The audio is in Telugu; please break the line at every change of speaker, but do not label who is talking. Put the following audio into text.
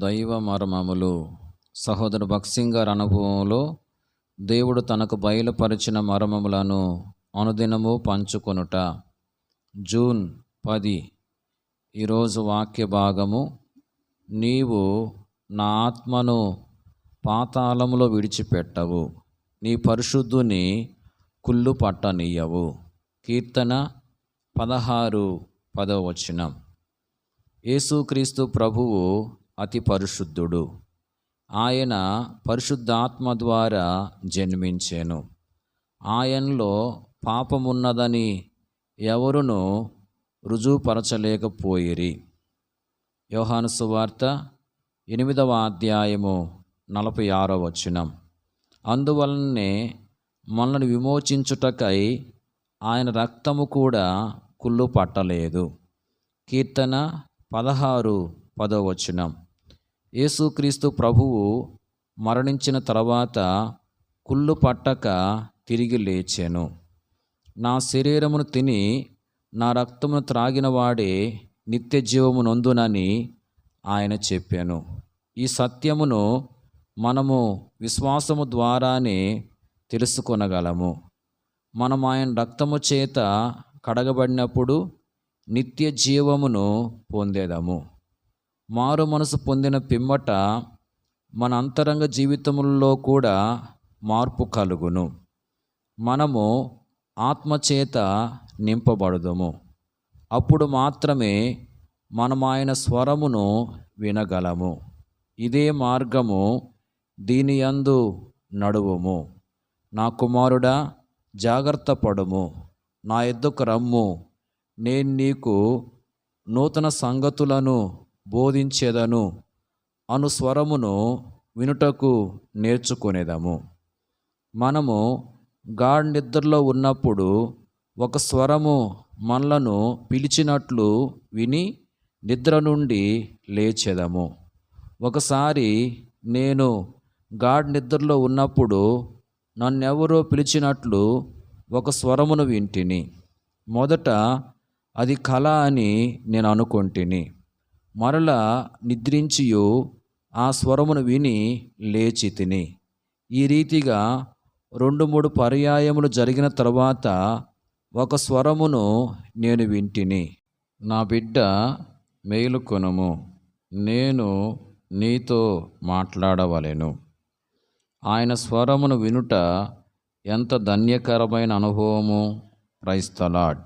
దైవ మర్మములు. సహోదరు భక్సింగ్ గారి అనుభవంలో దేవుడు తనకు బయలుపరిచిన మర్మములను అనుదినము పంచుకొనుట. జూన్ పది ఈరోజు వాక్య భాగము. నీవు నా ఆత్మను పాతాళములో విడిచిపెట్టవు. నీ పరిశుద్ధుని కుళ్ళు పట్టనీయవు. కీర్తన పదహారు పదవచనం యేసుక్రీస్తు ప్రభువు అతి పరిశుద్ధుడు. ఆయన పరిశుద్ధాత్మ ద్వారా జన్మించాను. ఆయనలో పాపమున్నదని ఎవరును రుజువుపరచలేకపోయిరి. యోహాను సువార్త ఎనిమిదవ అధ్యాయము నలభై ఆరో వచనం. అందువలనే మనల్ని విమోచించుటకై ఆయన రక్తము కూడా కుళ్ళు పట్టలేదు కీర్తన పదహారు పదో వచనం. యేసుక్రీస్తు ప్రభువు మరణించిన తర్వాత కుళ్ళు పట్టక తిరిగి లేచాను. నా శరీరమును తిని నా రక్తమును త్రాగిన వాడే నిత్య జీవము నొందునని ఆయన చెప్పాను. ఈ సత్యమును మనము విశ్వాసము ద్వారానే తెలుసుకొనగలము. మనం ఆయన రక్తము చేత కడగబడినప్పుడు నిత్య జీవమును పొందేదము. మారు మనసు పొందిన పిమ్మట మన అంతరంగ జీవితములలో కూడా మార్పు కలుగును. మనము ఆత్మచేత నింపబడుదము. అప్పుడు మాత్రమే మనం ఆయన స్వరమును వినగలము. ఇదే మార్గము దీని యందు నడువుము. నా కుమారుడా జాగ్రత్త పడుము. నా ఎద్దుకు రమ్ము. నేను నీకు నూతన సంగతులను బోధించేదను. అను స్వరమును వినుటకు నేర్చుకునేదము. మనము గాఢ నిద్రలో ఉన్నప్పుడు ఒక స్వరము మనలను పిలిచినట్లు విని నిద్ర నుండి లేచేదము. ఒకసారి నేను గాఢ నిద్రలో ఉన్నప్పుడు నన్నెవరో పిలిచినట్లు ఒక స్వరమును వింటిని. మొదట అది కళ అని నేను అనుకొంటిని. మరల నిద్రించియు ఆ స్వరమును విని లేచి తిని. ఈ రీతిగా రెండు మూడు పర్యాయములు జరిగిన తర్వాత ఒక స్వరమును నేను వింటిని. నా బిడ్డ మేలుకొనుము. నేను నీతో మాట్లాడవలెను. ఆయన స్వరమును వినుట ఎంత ధన్యకరమైన అనుభవము క్రైస్తలాడ్.